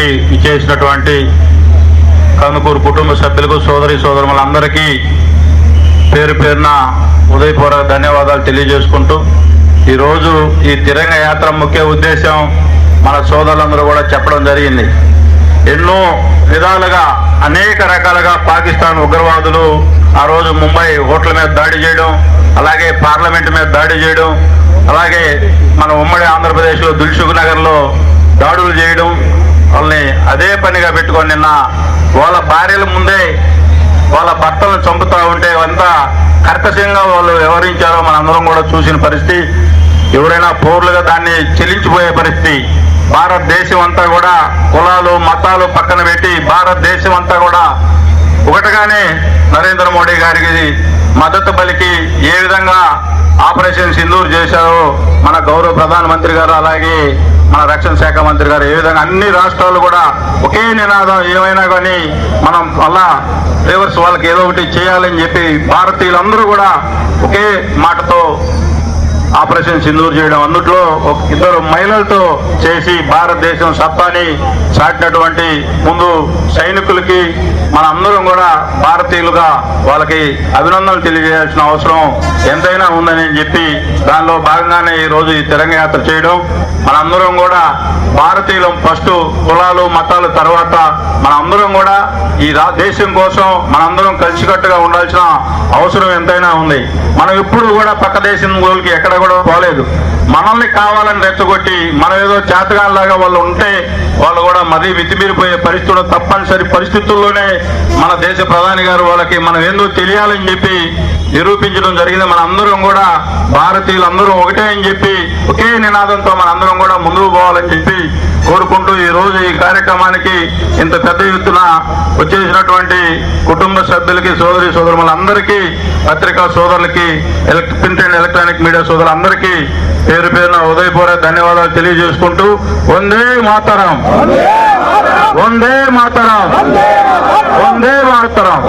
కార్యక్రమానికి ఇచ్చేసినటువంటి కందుకూరు కుటుంబ సభ్యులకు సోదరి సోదరులందరికీ పేరు పేరున ఉదయపూర్వక ధన్యవాదాలు తెలియజేసుకుంటూ ఈరోజు ఈ తిరంగ యాత్ర ముఖ్య ఉద్దేశం మన సోదరులందరూ కూడా చెప్పడం జరిగింది. ఎన్నో విధాలుగా అనేక రకాలుగా పాకిస్తాన్ ఉగ్రవాదులు ఆ రోజు ముంబై హోటల్ మీద దాడి చేయడం అలాగే పార్లమెంట్ మీద దాడి చేయడం అలాగే మన ఉమ్మడి ఆంధ్రప్రదేశ్లో దిల్సుఖ్ నగర్లో దాడులు చేయడం వాళ్ళని అదే పనిగా పెట్టుకొని నిన్న వాళ్ళ భార్యల ముందే వాళ్ళ భర్తలను చంపుతూ ఉంటే అంతా కర్కశంగా వాళ్ళు వ్యవహరించారో మనందరం కూడా చూసిన పరిస్థితి. ఎవరైనా పౌరులుగా దాన్ని చెల్లించిపోయే పరిస్థితి. భారతదేశం అంతా కూడా కులాలు మతాలు పక్కన పెట్టి భారతదేశం అంతా కూడా ఒకటిగానే నరేంద్ర మోడీ గారికి మద్దతు పలికి ఏ విధంగా ఆపరేషన్ సింధూర్ చేశారో. మన గౌరవ ప్రధానమంత్రి గారు అలాగే మన రక్షణ శాఖ మంత్రి గారు. ఏ విధంగా అన్ని రాష్ట్రాలు కూడా ఒకే నినాదం ఏమైనా కానీ మనం మళ్ళా రివర్స్ వాళ్ళకి ఏదో ఒకటి చేయాలని చెప్పి భారతీయులందరూ కూడా ఒకే మాటతో ఆపరేషన్ సింధూరు చేయడం అన్నిట్లో ఇద్దరు మహిళలతో చేసి భారతదేశం సత్తాని చాటినటువంటి ముందు సైనికులకి మన అందరం కూడా భారతీయులుగా వాళ్ళకి అభినందనలు తెలియజేయాల్సిన అవసరం ఎంతైనా ఉందని చెప్పి దానిలో భాగంగానే ఈ రోజు ఈ తిరంగ యాత్ర చేయడం. మనందరం కూడా భారతీయులం ఫస్ట్ కులాలు మతాలు తర్వాత మనందరం కూడా ఈ రా- దేశం కోసం మనందరం కలిసికట్టుగా ఉండాల్సిన అవసరం ఎంతైనా ఉంది. మనం ఇప్పుడు కూడా పక్క దేశం వాళ్ళకి ఎక్కడ కూడా పోలేదు. మనల్ని కావాలని రెచ్చగొట్టి మనం ఏదో చేతగాలాగా వాళ్ళు ఉంటే వాళ్ళు కూడా మరీ మితిమీరిపోయే పరిస్థితులు తప్పనిసరి పరిస్థితుల్లోనే మన దేశ ప్రధాని గారు వాళ్ళకి మనం ఏందో తెలియాలని చెప్పి నిరూపించడం జరిగింది. మన అందరం కూడా భారతీయులు అందరూ ఒకటే అని చెప్పి ఒకే నినాదంతో మన అందరం కూడా కోరుకుంటూ ఈ రోజు ఈ కార్యక్రమానికి ఇంత పెద్ద ఎత్తున వచ్చేసినటువంటి కుటుంబ సభ్యులకి సోదరి సోదరులందరికీ పత్రికా సోదరులకి ప్రింట్ అండ్ ఎలక్ట్రానిక్ మీడియా సోదరులందరికీ పేరు పేరున ఉదయపూర్వక ధన్యవాదాలు తెలియజేసుకుంటూ వందే మాతరం. వందే మాతరం. వందే మాతరం.